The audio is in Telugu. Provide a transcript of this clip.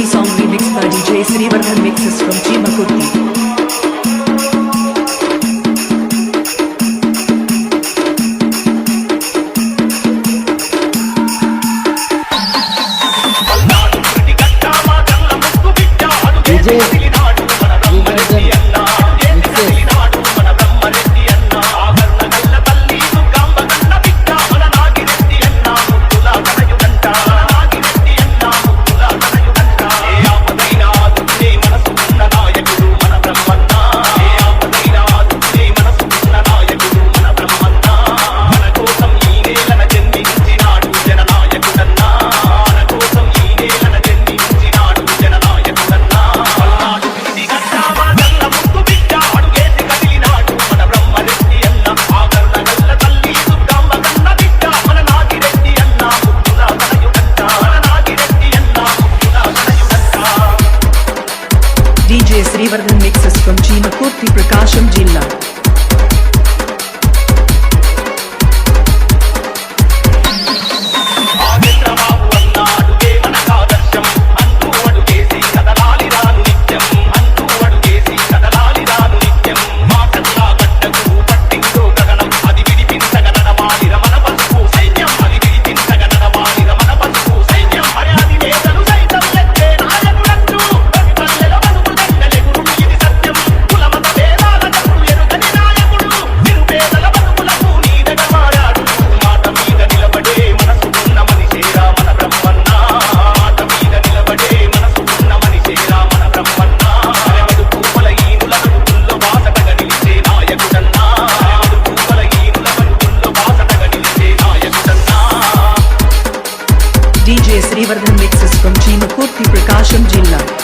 ఈ సాంగ్ని mix by DJ Srivardhan mixes from Cheemakurthi. Prakasam జిల్లా.